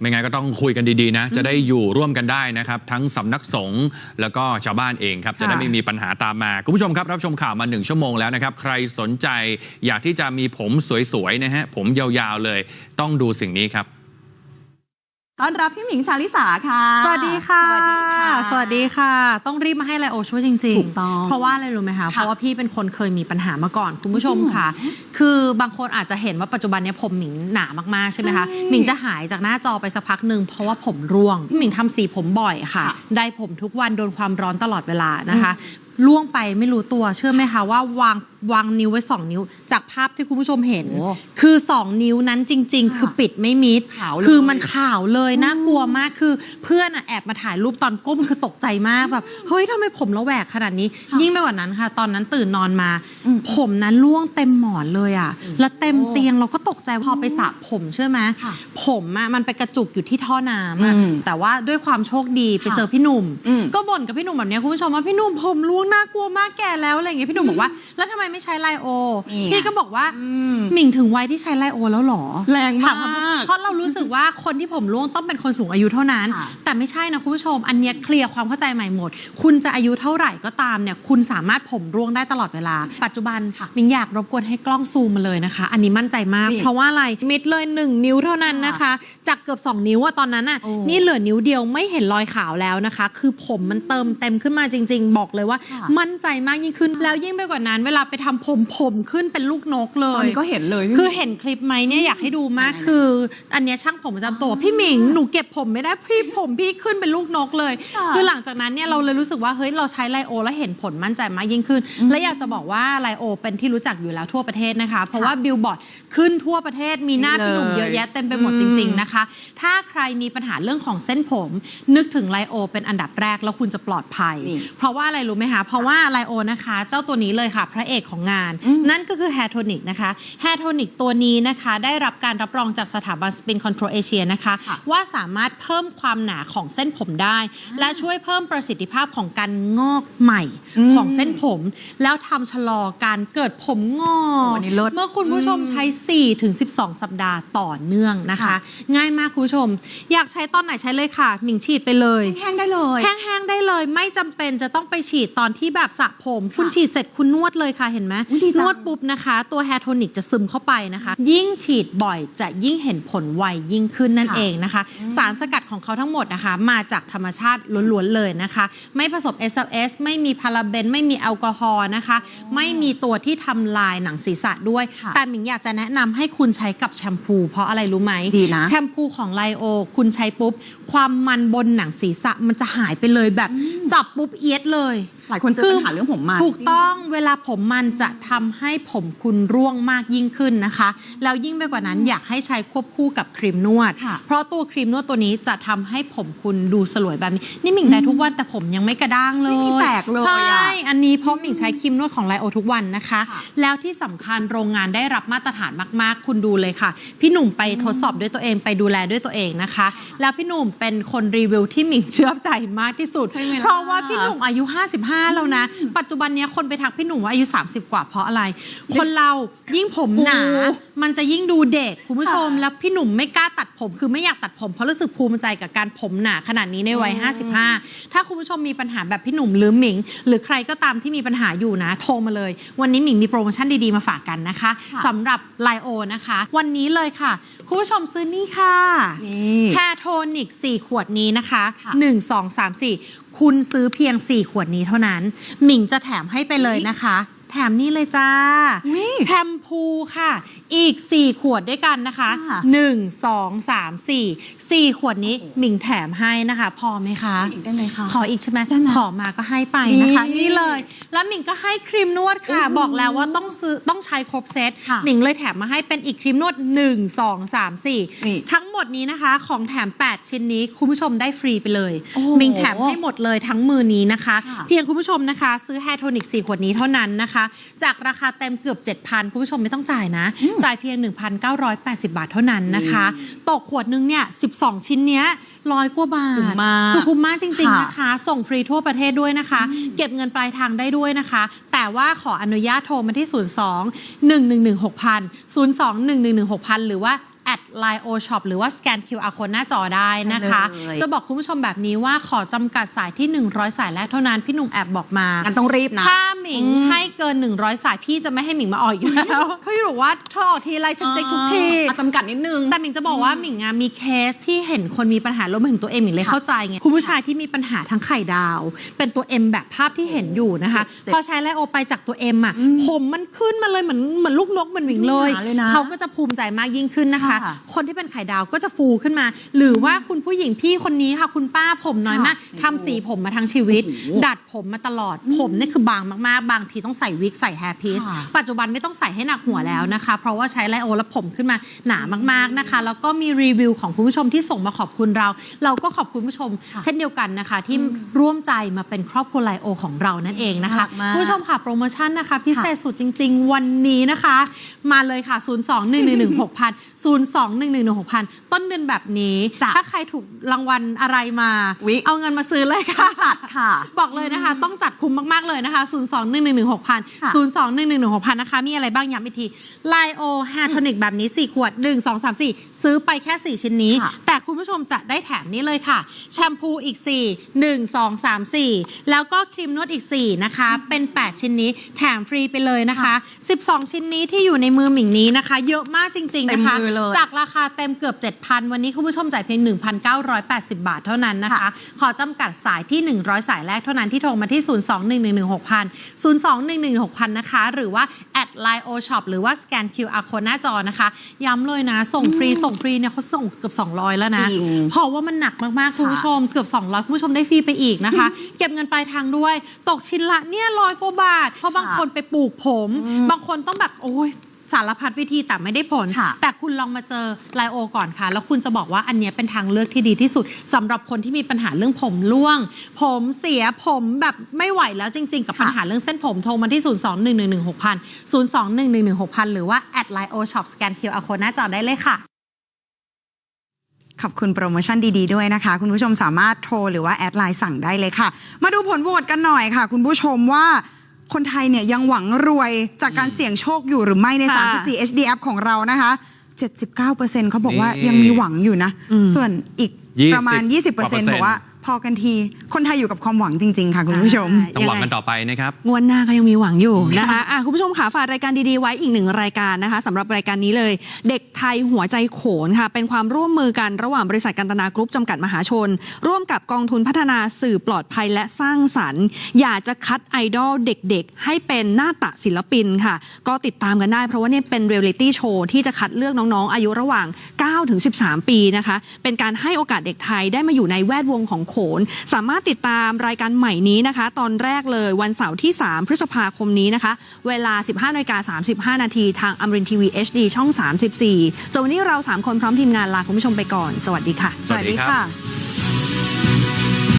ไม่งั้นก็ต้องคุยกันดีๆนะ จะได้อยู่ร่วมกันได้นะครับ ทั้งสำนักสงฆ์แล้วก็ชาวบ้านเองครับ จะได้ค่ะไม่มีปัญหาตามมา คุณผู้ชมครับ รับชมข่าวมาหนึ่งชั่วโมงแล้วนะครับ ใครสนใจอยากที่จะมีผมสวยๆนะฮะผมยาวๆเลย ต้องดูสิ่งนี้ครับ ต้อนรับพี่หมิงชาลิสาค่ะ สวัสดีค่ะ สวัสดีค่ะ สวัสดีค่ะ ต้องรีบมาให้ไลโอช่วยจริงๆ ถูกต้อง เพราะว่าอะไรรู้ไหมคะ เพราะว่าพี่เป็นคนเคยมีปัญหามาก่อนคุณผู้ชมค่ะ คือบางคนอาจจะเห็นว่าปัจจุบันเนี้ยผมหมิงหนามากๆใช่ไหมคะ ใช่หมิงจะหายจากหน้าจอไปสักพักหนึ่งเพราะว่าผมร่วง หมิงทำสีผมบ่อยค่ะ ค่ะได้ผมทุกวันโดนความร้อนตลอดเวลานะคะ ล่วงไปไม่รู้ตัว เชื่อไหมคะว่าวางวางนิ้วไว้2นิ้ว จากภาพที่คุณผู้ชมเห็น โอ้คือ2นิ้วนั้นจริงๆค่ะคือปิดไม่มิดขาวเลย คือมันข่าวเลยน่ากลัวมากคือเพื่อนอะแอบมาถ่ายรูปตอนก้มคือตกใจมากแบบเฮ้ยทำไมผมเราแหวกขนาดนี้ค่ะยิ่งไปกว่านั้นค่ะ ตอนนั้นตื่นนอนมาอืมผมนั้นร่วงเต็มหมอนเลยอะอืมแล้วเต็มโอ้เตียงเราก็ตกใจพอไปสระผมเชื่อไหมค่ะผมอะมันไปกระจุกอยู่ที่ท่อน้ำอะอืมแต่ว่าด้วยความโชคดีไปค่ะเจอพี่หนุ่ม อืม ก็บ่นกับพี่หนุ่มแบบเนี้ยคุณผู้ชมว่าพี่หนุ่มผมร่วงน่ากลัวมากแก่แล้วอะไรอย่างเงี้ยพี่หนุ่มบอกว่า แล้วทำไมไม่ใช้ไลโอ นี่ไงพี่ก็บอกว่าอืมหมิงถึงวัยที่ใช้ไลโอแล้วเหรอแรงมากถเพราะเรารู้สึกว่าคนที่ผมร่วงต้องเป็นคนสูงอายุเท่านั้น ค่ะ แต่ไม่ใช่นะคุณผู้ชม อันเนี้ยเคลียร์ความเข้าใจใหม่หมด คุณจะอายุเท่าไหร่ก็ตามเนี่ยคุณสามารถผมร่วงได้ตลอดเวลา ปัจจุบันค่ะมิงอยากรบกวนให้กล้องซูมมาเลยนะคะ อันนี้มั่นใจมาก นี่เพราะว่าอะไรมิดเลย 1 นิ้วเท่านั้นนะคะ จากเกือบ 2 นิ้วอะตอนนั้นอะโอ้นี่เหลือนิ้วเดียวไม่เห็นรอยขาวแล้วนะคะ คือผมมันเติมเต็มขึ้นมาจริง ๆ บอกเลยว่า ค่ะมั่นใจมากยิ่งขึ้นแล้วยิ่งไปกว่านั้น เวลาไปทำผมผมขึ้นเป็นลูกนกเลตอนยนี้ก็เห็นเลยพี่คือเห็นคลิปไหมเนี่ยอยากให้ดูมากไหนๆคือ อันเนี้ยช่างผมประจำตัวพี่หมิงหนูเก็บผมไม่ได้พี่ผมพี่ขึ้นเป็นลูกนกเลยค่ะคือหลังจากนั้นเนี่ยเราเลยรู้สึกว่าเฮ้ยเราใช้ไลโอ แล้วเห็นผลมั่นใจมากยิ่งขึ้นอืมและอยากจะบอกว่าไลโอ เป็นที่รู้จักอยู่แล้วทั่วประเทศนะคะ เพราะว่าบิลบอร์ดขึ้นทั่วประเทศมีหน้านี่พี่หนุ่มเลยเยอะแยะเต็มไปหมดอืมจริง ๆนะคะ ถ้าใครมีปัญหาเรื่องของเส้นผม นึกถึงไลโอ เป็นอันดับแรกแล้วคุณจะปลอดภัยนี่เพราะว่าอะไรรู้ไหมคะเพราะว่าไลโอนะคะ เจ้าตัวนี้เลยค่ะ พระเอกของงานอืมนั่นก็คือ Hair Tonic นะคะ Hair Tonic ตัวนี้นะคะ ได้รับการรับรองจากสถาบัน Spin Control Asia นะคะค่ะว่าสามารถเพิ่มความหนาของเส้นผมได้ และช่วยเพิ่มประสิทธิภาพของการงอกใหม่อืมของเส้นผม แล้วทำชะลอการเกิดผมงอโอ้กอันนี้เลิศเมื่อคุณผู้ชมใช้4ถึง12 สัปดาห์ต่อเนื่องนะคะค่ะง่ายมากคุณผู้ชม อยากใช้ตอนไหนใช้เลยค่ะ หมิงฉีดไปเลย แห้งได้เลย แห้งๆได้เลย ไม่จำเป็นจะต้องไปฉีดตอนที่แบบสระผม คุณฉีดเสร็จคุณนวดเลยค่ะเห็นไหมอุ๊ยดีจันง วดปุ๊บนะคะ ตัวแฮร์โทนิกจะซึมเข้าไปนะคะ ยิ่งฉีดบ่อยจะยิ่งเห็นผลไวยิ่งขึ้นนั่นค่ะเองนะคะอืมสารสกัดของเขาทั้งหมดนะคะ มาจากธรรมชาติล้วนๆเลยนะคะ ไม่ผสม SLS ไม่มีพาราเบน ไม่มีแอลกอฮอล์นะคะ ไม่มีตัวที่ทำลายหนังศีรษะด้วย ค่ะ แต่หมิงอยากจะแนะนำให้คุณใช้กับแชมพู เพราะอะไรรู้ไหม ดีนะ แชมพูของไลโอ คุณใช้ปุ๊บ ความมันบนหนังศีรษะมันจะหายไปเลยแบบ จับปุ๊บเอียดเลย หลายคนเจอปัญหาเรื่องผมมันถูกต้องเวลาผมมันจะทำให้ผมคุณร่วงมากยิ่งขึ้นนะคะ แล้วยิ่งไปกว่านั้นอยากให้ใช้ควบคู่กับครีมนวดค่ะเพราะตัวครีมนวดตัวนี้จะทำให้ผมคุณดูสลวยแบบนี้ นี่หมิงได้ทุกวันแต่ผมยังไม่กระด้างเลยไม่มีแตกเลยอะใช่อันนี้เพราะหมิงใช้ครีมนวดของไลโอทุกวันนะคะค่ะแล้วที่สำคัญโรงงานได้รับมาตรฐานมาก ๆ คุณดูเลยค่ะ พี่หนุ่มไปทดสอบด้วยตัวเองไปดูแลด้วยตัวเองนะคะ แล้วพี่หนุ่มเป็นคนรีวิวที่หมิงเชื่อใจมากที่สุดใช่ไหมล่ะเพราะว่าพี่หนุ่มอายุ 55แล้วนะ ปัจจุบันเนี้ยคนไปทักพี่หนุ่มว่าอายุ 30 กว่าเพราะอะไร คนเรายิ่งผมหนาโอ้มันจะยิ่งดูเด็กคุณผู้ชมค่ะแล้วพี่หนุ่มไม่กล้าตัดผม คือไม่อยากตัดผมเพราะรู้สึกภูมิใจกับการผมหนาขนาดนี้ในวัยอืม55 ถ้าคุณผู้ชมมีปัญหาแบบพี่หนุ่มหรือหมิง หรือใครก็ตามที่มีปัญหาอยู่นะ โทรมาเลย วันนี้หมิงมีโปรโมชั่นดีๆมาฝากกันนะคะค่ะสำหรับไลโอนะคะ วันนี้เลยค่ะ คุณผู้ชมซื้อนี่ค่ะนี่แพโทนิก4ขวดนี้นะคะค่ะ1 2 3 4 คุณซื้อเพียง 4 ขวดนี้เท่านั้น หมิงจะแถมให้ไปเลยนะคะ ถมนี่เลยจ้าอุ๊ยแชมพูค่ะ อีก 4 ขวดด้วยกันนะคะค่ะ1 2 3 4 4 ขวดนี้โอ้โหหมิงแถมให้นะคะ พอไหมคะอีกได้ไหมคะขออีกใช่ไหมได้ไหมขอมาก็ให้ไปนะคะนี่นี่เลย แล้วหมิงก็ให้ครีมนวดค่ะโอ้โหบอกแล้วว่าต้องซื้อต้องใช้ครบเซตค่ะหมิงเลยแถมมาให้เป็นอีกครีมนวด 1 2 3นี่4ทั้งหมดนี้นะคะ ของแถม 8 ชิ้นนี้คุณผู้ชมได้ฟรีไปเลยโอ้โหหมิงแถมให้หมดเลยทั้งมือนี้นะคะค่ะเพียงคุณผู้ชมนะคะ ซื้อแฮร์โทนิก4ขวดนี้เท่านั้นนะคะจากราคาเต็มเกือบ 7,000 คุณผู้ชมไม่ต้องจ่ายนะอืมจ่ายเพียง 1,980 บาทเท่านั้นนะคะ ตกขวดนึงเนี่ย 12 ชิ้นเนี้ยร้อยกว่าบาทคุ้มมากคือคุ้มมากจริงๆค่ะนะคะ ส่งฟรีทั่วประเทศด้วยนะคะ เก็บเงินปลายทางได้ด้วยนะคะ แต่ว่าขออนุญาตโทรมาที่ 02 111 6000 02 111 6000 หรือว่าแอด Line O Shop หรือว่าสแกน QR Code หน้าจอได้นะคะได้เลยจะบอกคุณผู้ชมแบบนี้ว่าขอจำกัดสายที่ 100 สายแรกเท่านั้น พี่หนุ่มแอบบอกมา งั้นต้องรีบนะ ถ้าหมิงอืม ให้เกิน 100 สายพี่จะไม่ให้หมิงมาออกอีกแล้ว พี่บอกว่าเธอออกทีไรฉันเจ๊กทุกที อะจำกัดนิดนึง แต่หมิงจะบอกว่าหมิงอะมีเคสที่เห็นคนมีปัญหารวมไปถึงตัวเองหมิงเลยเข้าใจไงคุณผู้ชายที่มีปัญหาทั้งไข่ดาว เป็นตัว M แบบภาพที่เห็นอยู่นะคะ เจ็บพอใช้ไลโอไปจากตัว M อะอืมผมมันขึ้นมาเลยเหมือนเหมือนลูกนกเหมือนหมิงเลย หนาเลยนะเขาก็จะภูมิใจมากยิ่งขึ้นนะคะ ค่ะคนที่เป็นไข่ดาวก็จะฟูขึ้นมา หรือว่าคุณผู้หญิงพี่คนนี้ค่ะคุณป้าผมน้อยมากค่ะทำสีผมมาทั้งชีวิตโอ้โหดัดผมมาตลอดผมเนี่ยคือบางมากๆ บางทีต้องใส่วิกใส่แฮร์พีซค่ะปัจจุบันไม่ต้องใส่ให้หนักหัวแล้วนะคะ เพราะว่าใช้ไลโอแล้วผมขึ้นมาหนามากๆนะคะ แล้วก็มีรีวิวของคุณผู้ชมที่ส่งมาขอบคุณเรา เราก็ขอบคุณผู้ชม ค่ะเช่นเดียวกันนะคะ ที่ร่วมใจมาเป็นครอบครัวไลโอของเรานั่นเองนะคะน่ารักมากคุณผู้ชม ค่ะโปรโมชั่นนะคะ พิเศษสุดจริง ๆ วันนี้นะคะ มาเลยค่ะ 0 2 1 1 1 6 0 0 0 2 1 1 1 6 0 0ต้นเดือนแบบนี้ จ้ะถ้าใครถูกรางวัลอะไรมาวิเอาเงินมาซื้อเลยค่ะ ตัดค่ะ บอกเลยนะคะ ต้องจัดคุ้มมาก ๆ เลยนะคะ 0 2 1 1 1 6 0 0 ค่ะ 0 2 1 1 1 6 0 0 นะคะ มีอะไรบ้างย้ำอีกทีไลโอแฮร์โทนิกแบบนี้ 4 ขวด 1 2 3 4 ซื้อไปแค่ 4 ชิ้นนี้ ค่ะ แต่คุณผู้ชมจะได้แถมนี้เลยค่ะ แชมพูอีก 4 1 2 3 4 แล้วก็ครีมนวดอีก 4 นะคะ เป็น 8 ชิ้นนี้แถมฟรีไปเลยนะคะ 12 ชิ้นนี้ที่อยู่ในมือหมิงนี้นะคะ เยอะมากจริง ๆ นะคะ เต็มมือเลย จากราคาเต็มเกือบ 7,000 วันนี้คุณผู้ชมจ่ายเพียง 1,980 บาทเท่านั้นนะคะค่ะขอจำกัดสายที่ 100 สายแรกเท่านั้นที่โทรมาที่ 021116000 021116000 นะคะ หรือว่าแอดไลน์โอช็อปหรือว่าสแกน QR code หน้าจอนะคะ ย้ำเลยนะ ส่งฟรีส่งฟรีเนี่ยเขาส่งเกือบ 200 แล้วนะจริงเพราะว่ามันหนักมาก ๆ คุณผู้ชมเกือบ 200 คุณผู้ชมได้ฟรีไปอีกนะคะ เก็บเงินปลายทางด้วย ตกชิ้นละเนี่ยร้อยกว่าบาท เพราะบางคนไปปลูกผมอืมบางคนต้องแบบ โอ้ย สารพัดวิธีแต่ไม่ได้ผล ค่ะ แต่คุณลองมาเจอไลโอก่อนค่ะ แล้วคุณจะบอกว่าอันเนี้ยเป็นทางเลือกที่ดีที่สุดสำหรับคนที่มีปัญหาเรื่องผมร่วง ผมเสียผมแบบไม่ไหวแล้วจริง ๆ กับค่ะ ปัญหาเรื่องเส้นผมโทรมาที่ 0 2 1 1 1 6 0 0 0 2 1 1 1 6 0 0 หรือว่าแอดไลโอช็อปสแกน QR code หน้าจอได้เลยค่ะ ขอบคุณโปรโมชั่นดี ๆ ด้วยนะคะ คุณผู้ชมสามารถโทรหรือว่าแอดไลน์สั่งได้เลยค่ะ มาดูผลโหวตกันหน่อยค่ะ คุณผู้ชมว่า คนไทยเนี่ยยังหวังรวยจากการเสี่ยงโชคอยู่หรือไม่ใน ค่ะ 34 HD App ของเรานะคะ 79%เขาบอกว่านี่ยังมีหวังอยู่นะอืมส่วนอีก20ประมาณ 20%กว่าเปอร์เซ็นต์บอกว่า พอกันที คนไทยอยู่กับความหวังจริง ๆ ค่ะคุณผู้ชม ต้องหวังกันต่อไปนะครับ งวดหน้าก็ยังมีหวังอยู่นะคะอะคุณผู้ชมค่ะฝากรายการดีๆไว้อีกหนึ่งรายการนะคะสำหรับรายการนี้เลย เด็กไทยหัวใจโขนค่ะ เป็นความร่วมมือกันระหว่างบริษัทกันตนากรุ๊ปจำกัดมหาชน ร่วมกับกองทุนพัฒนาสื่อปลอดภัยและสร้างสรรค์ อยากจะคัดไอดอลเด็กๆ ให้เป็นหน้าตะศิลปินค่ะ ก็ติดตามกันได้เพราะว่าเนี่ยเป็นเรียลลิตี้โชว์ที่จะคัดเลือกน้องๆ อายุระหว่าง9ถึง13 ปีนะคะ เป็นการให้โอกาสเด็กไทยได้มาอยู่ในแวดวงของโขน สามารถติดตามรายการใหม่นี้นะคะ ตอนแรกเลยวันเสาร์ที่ 3 พฤษภาคมนี้นะคะ เวลา 15นาฬิกา35 นาทีทางอมรินทีวี HD ช่อง 34ส่วนวันนี้เรา 3 คนพร้อมทีมงานลาคุณผู้ชมไปก่อน สวัสดีค่ะ สวัสดีค่ะ